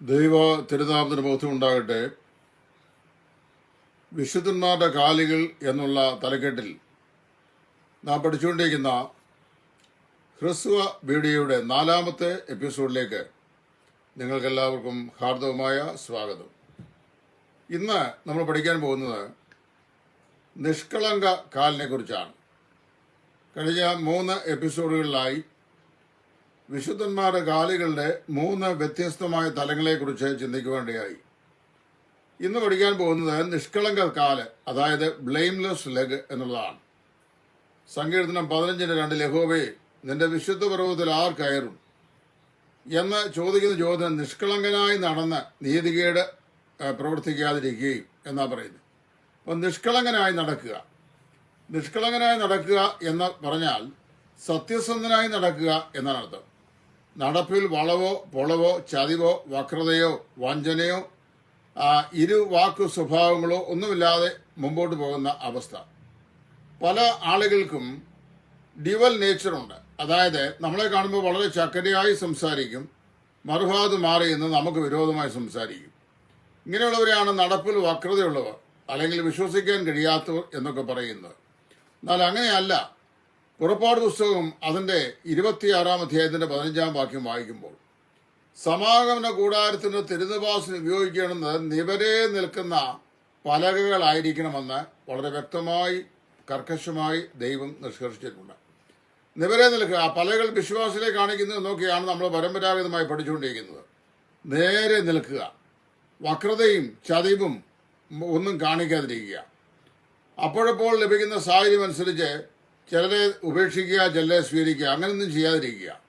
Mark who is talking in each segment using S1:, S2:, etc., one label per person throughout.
S1: ദൈവ തിരുനാമത്തിന് ബോധ്യം ഉണ്ടാകട്ടെ വിശുദ്ധന്മാരുടെ കാലികൾ എന്നുള്ള തലക്കെട്ടിൽ നാം പഠിച്ചുകൊണ്ടിരിക്കുന്ന ഹ്രസ്വ വീഡിയോയുടെ നാലാമത്തെ എപ്പിസോഡിലേക്ക് നിങ്ങൾക്കെല്ലാവർക്കും ഹാർദവമായ സ്വാഗതം. ഇന്ന് നമ്മൾ പഠിക്കാൻ പോകുന്നത് നിഷ്കളങ്ക കാലിനെ കുറിച്ചാണ് കഴിഞ്ഞ മൂന്ന് എപ്പിസോഡുകളിലായി വിശുദ്ധന്മാരുടെ കാലുകളുടെ മൂന്ന് വ്യത്യസ്തമായ തലങ്ങളെക്കുറിച്ച് ചിന്തിക്കുവേണ്ടിയായി ഇന്ന് പഠിക്കാൻ പോകുന്നത് നിഷ്കളങ്ക കാൽ അതായത് ബ്ലെയിംലെസ് ലെഗ് എന്നുള്ളതാണ്. സങ്കീർത്തനം പതിനഞ്ചിന്റെ രണ്ട് ലഹോവേ നിന്റെ വിശുദ്ധ പർവതത്തിൽ ആർ കയറും? എന്ന് ചോദിക്കുന്ന ചോദ്യം നിഷ്കളങ്കനായി നടന്ന് നീതികേട് പ്രവർത്തിക്കാതിരിക്കുകയും എന്നാ പറയുന്നത്. അപ്പം നിഷ്കളങ്കനായി നടക്കുക. നിഷ്കളങ്കനായി നടക്കുക എന്ന് പറഞ്ഞാൽ സത്യസന്ധനായി നടക്കുക എന്നാണ് അർത്ഥം. നടപ്പിൽ വളവോ പൊളവോ ചതിവോ വക്രതയോ വഞ്ചനയോ ആ, ഇരു വാക്കു സ്വഭാവങ്ങളോ ഒന്നുമില്ലാതെ മുമ്പോട്ട് പോകുന്ന അവസ്ഥ. പല ആളുകൾക്കും ഡിവൽ നേച്ചറുണ്ട് അതായത് നമ്മളെ കാണുമ്പോൾ വളരെ ചക്കരയായി സംസാരിക്കും മറുഭാഗത്ത് മാറി എന്ന് നമുക്ക് വിരോധമായി സംസാരിക്കും. ഇങ്ങനെയുള്ളവരെയാണ് നടപ്പിൽ വക്രതയുള്ളവർ അല്ലെങ്കിൽ വിശ്വസിക്കാൻ കഴിയാത്തവർ എന്നൊക്കെ പറയുന്നത്. എന്നാൽ അങ്ങനെയല്ല. പുറപ്പാട് പുസ്തകം അതിന്റെ ഇരുപത്തിയാറാം അധ്യായത്തിന്റെ പതിനഞ്ചാം വാക്യം വായിക്കുമ്പോൾ സമാഗമന കൂടാരത്തിന് തിരുനിവാസിന് ഉപയോഗിക്കണമെന്ന് നിവരെ നിൽക്കുന്ന പലകകളായിരിക്കണമെന്ന് വളരെ വ്യക്തമായി കർക്കശമായി ദൈവം നിഷ്കർഷിച്ചിട്ടുണ്ട്. നിവരെ നിൽക്കുക ആ പലകൾ വിശ്വാസത്തിലെ കാണിക്കുന്നത് നോക്കിയാണ് നമ്മൾ പരമ്പരാഗതമായി പഠിച്ചുകൊണ്ടിരിക്കുന്നത്. നേരെ നിൽക്കുക വക്രതയും ചതിവും ഒന്നും കാണിക്കാതിരിക്കുക. അപ്പോഴപ്പോൾ ലഭിക്കുന്ന സാഹചര്യം അനുസരിച്ച് ചിലരെ ഉപേക്ഷിക്കുക ചിലരെ സ്വീകരിക്കുക അങ്ങനെയൊന്നും ചെയ്യാതിരിക്കുക.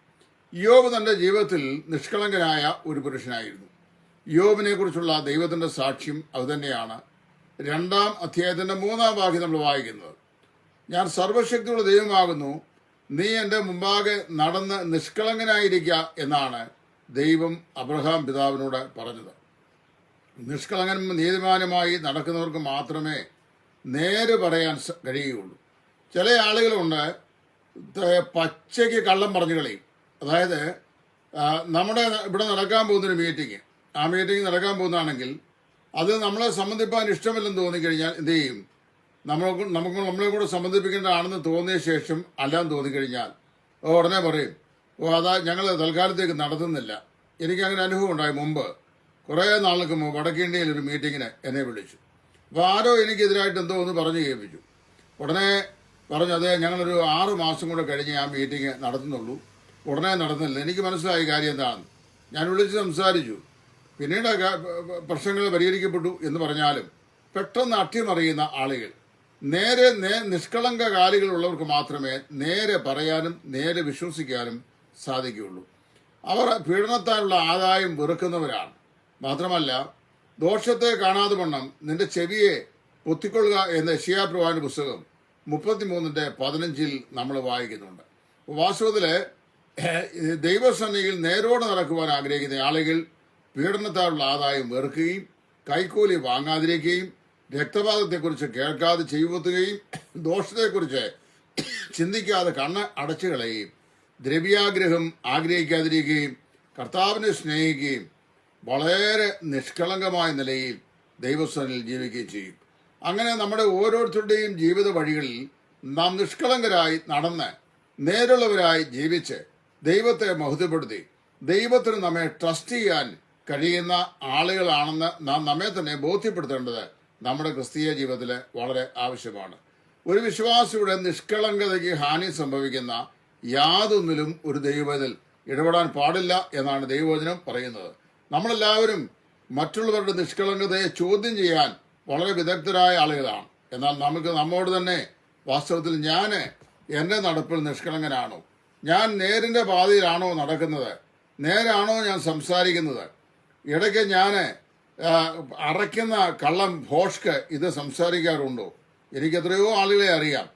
S1: യോബ് തന്റെ ജീവിതത്തിൽ നിഷ്കളങ്കനായ ഒരു പുരുഷനായിരുന്നു. യോബിനെ കുറിച്ചുള്ള ദൈവത്തിന്റെ സാക്ഷ്യം അതുതന്നെയാണ്. രണ്ടാം അധ്യായത്തിന്റെ മൂന്നാം വാക്യം നമ്മൾ വായിക്കുന്നത്. ഞാൻ സർവശക്തിയുള്ള ദൈവമാകുന്നു നീ എന്റെ മുമ്പാകെ നടന്ന് നിഷ്കളങ്കനായിരിക്കുക എന്നാണ് ദൈവം അബ്രഹാം പിതാവിനോട് പറഞ്ഞത്. നിഷ്കളങ്കനും നീതിമാനുമായി നടക്കുന്നവർക്ക് മാത്രമേ നേര് പറയാൻ കഴിയുകയുള്ളൂ. ചില ആളുകളുണ്ട് പച്ചയ്ക്ക് കള്ളം പറഞ്ഞു കളയും. അതായത് നമ്മുടെ ഇവിടെ നടക്കാൻ പോകുന്നൊരു മീറ്റിംഗ് ആ മീറ്റിംഗ് നടക്കാൻ പോകുന്നതാണെങ്കിൽ അത് നമ്മളെ സംബന്ധിപ്പാൻ ഇഷ്ടമില്ലെന്ന് തോന്നിക്കഴിഞ്ഞാൽ എന്ത് ചെയ്യും? നമ്മൾ നമുക്ക് നമ്മളെ കൂടെ സംബന്ധിപ്പിക്കേണ്ടതാണെന്ന് തോന്നിയ ശേഷം അല്ലാന്ന് തോന്നിക്കഴിഞ്ഞാൽ ഉടനെ പറയും ഓ അതാ ഞങ്ങൾ തൽക്കാലത്തേക്ക് നടത്തുന്നില്ല. എനിക്ക് അങ്ങനെ അനുഭവം ഉണ്ടായി മുമ്പ്. കുറേ നാൾക്ക് മുമ്പ് വടക്കേ ഇന്ത്യയിൽ ഒരു മീറ്റിങ്ങിന് എന്നെ വിളിച്ചു. അപ്പോൾ ആരോ എനിക്കെതിരായിട്ട് എന്തോ ഒന്ന് പറഞ്ഞു കേൾപ്പിച്ചു. ഉടനെ പറഞ്ഞു അതെ ഞങ്ങളൊരു ആറ് മാസം കൂടെ കഴിഞ്ഞ് ഞാൻ മീറ്റിംഗ് നടത്തുന്നുള്ളൂ. ഉടനെ നടന്നില്ല. എനിക്ക് മനസ്സിലായി കാര്യം എന്താണെന്ന് ഞാൻ വിളിച്ച് സംസാരിച്ചു. പിന്നീട് പ്രശ്നങ്ങൾ പരിഹരിക്കപ്പെട്ടു എന്ന് പറഞ്ഞാലും പെട്ടെന്ന് അട്ടിമറിയുന്ന ആളുകൾ. നേരെ നേ നിഷ്കളങ്ക കാലുകളുള്ളവർക്ക് മാത്രമേ നേരെ പറയാനും നേരെ വിശ്വസിക്കാനും സാധിക്കുകയുള്ളൂ. അവർ പീഡനത്താലുള്ള ആദായം വെറുക്കുന്നവരാണ്. മാത്രമല്ല ദോഷത്തെ കാണാതെ വണ്ണം നിന്റെ ചെവിയെ പൊത്തിക്കൊള്ളുക എന്ന ഷിയാപ്രവാന്റെ പുസ്തകം മുപ്പത്തിമൂന്നിന്റെ പതിനഞ്ചിൽ നമ്മൾ വായിക്കുന്നുണ്ട്. വാസ്തുവത്തിൽ ദൈവസന്നിധിയിൽ നേരോടെ നടക്കുവാൻ ആഗ്രഹിക്കുന്ന ആളുകൾ പീഡനത്താലുള്ള ആദായം വെറുക്കുകയും കൈക്കൂലി വാങ്ങാതിരിക്കുകയും രക്തപാതത്തെക്കുറിച്ച് കേൾക്കാതെ ചെയ്യുവത്തുകയും ദോഷത്തെക്കുറിച്ച് ചിന്തിക്കാതെ കണ്ണ് അടച്ചു കളയുകയും ദ്രവ്യാഗ്രഹം ആഗ്രഹിക്കാതിരിക്കുകയും കർത്താവിനെ സ്നേഹിക്കുകയും വളരെ നിഷ്കളങ്കമായ നിലയിൽ ദൈവസ്ഥാനിൽ ജീവിക്കുകയും ചെയ്യും. അങ്ങനെ നമ്മുടെ ഓരോരുത്തരുടെയും ജീവിത വഴികളിൽ നാം നിഷ്കളങ്കരായി നടന്ന് നേരുള്ളവരായി ജീവിച്ച് ദൈവത്തെ മഹത്വപ്പെടുത്തി ദൈവത്തിന് നമ്മെ ട്രസ്റ്റ് ചെയ്യാൻ കഴിയുന്ന ആളുകളാണെന്ന് നാം നമ്മെ തന്നെ ബോധ്യപ്പെടുത്തേണ്ടത് നമ്മുടെ ക്രിസ്തീയ ജീവിതത്തിൽ വളരെ ആവശ്യമാണ്. ഒരു വിശ്വാസിയുടെ നിഷ്കളങ്കതയ്ക്ക് ഹാനി സംഭവിക്കുന്ന യാതൊന്നിലും ഒരു ദൈവത്തിൽ ഇടപെടാൻ പാടില്ല എന്നാണ് ദൈവവചനം പറയുന്നത്. നമ്മളെല്ലാവരും മറ്റുള്ളവരുടെ നിഷ്കളങ്കതയെ ചോദ്യം ചെയ്യാൻ വളരെ വിദഗ്ധരായ ആളുകളാണ്. എന്നാൽ നമുക്ക് നമ്മോട് തന്നെ വാസ്തവത്തിൽ ഞാൻ എന്റെ നടപ്പിൽ നിഷ്കളങ്കനാണോ? ഞാൻ നേരിന്റെ പാതയിലാണോ നടക്കുന്നത്? നേരാണോ ഞാൻ സംസാരിക്കുന്നത്? ഇടയ്ക്ക് ഞാൻ അറയ്ക്കുന്ന കള്ളം ഭോഷ്ക്ക് ഇത് സംസാരിക്കാറുണ്ടോ? എനിക്ക് എത്രയോ ആളുകളെ അറിയാം.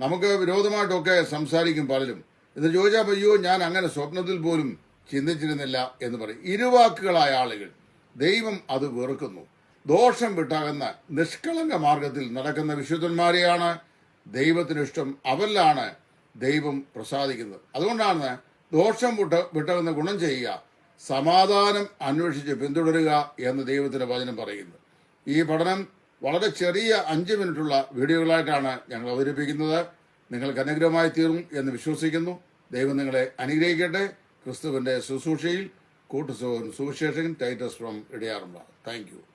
S1: നമുക്ക് വിരോധമായിട്ടൊക്കെ സംസാരിക്കും പലരും. ഇത് ചോദിച്ചാൽ അയ്യോ ഞാൻ അങ്ങനെ സ്വപ്നത്തിൽ പോലും ചിന്തിച്ചിരുന്നില്ല എന്ന് പറയും. ഇരുവാക്കുകളായ ആളുകൾ. ദൈവം അത് വെറുക്കുന്നു. ദോഷം വിട്ടകന്ന് നിഷ്കളങ്ക മാർഗത്തിൽ നടക്കുന്ന വിശുദ്ധന്മാരെയാണ് ദൈവത്തിന് ഇഷ്ടം അവരിലാണ് ദൈവം പ്രസാദിക്കുന്നത്. അതുകൊണ്ടാണ് ദോഷം വിട്ട വിട്ടകന്ന് ഗുണം ചെയ്യുക സമാധാനം അന്വേഷിച്ച് പിന്തുടരുക എന്ന് ദൈവത്തിന്റെ വചനം പറയുന്നു. ഈ പഠനം വളരെ ചെറിയ അഞ്ച് മിനിറ്റുള്ള വീഡിയോകളായിട്ടാണ് ഞങ്ങൾ അവതരിപ്പിക്കുന്നത്. നിങ്ങൾക്ക് അനുഗ്രഹമായി തീരും എന്ന് വിശ്വസിക്കുന്നു. ദൈവം നിങ്ങളെ അനുഗ്രഹിക്കട്ടെ. ക്രിസ്തുവിന്റെ ശുശ്രൂഷയിൽ കൂട്ടുസുഖൻ സുവിശേഷകൻ ടൈറ്റസ് ഫ്രം ഇടയാറുള്ള താങ്ക് യു.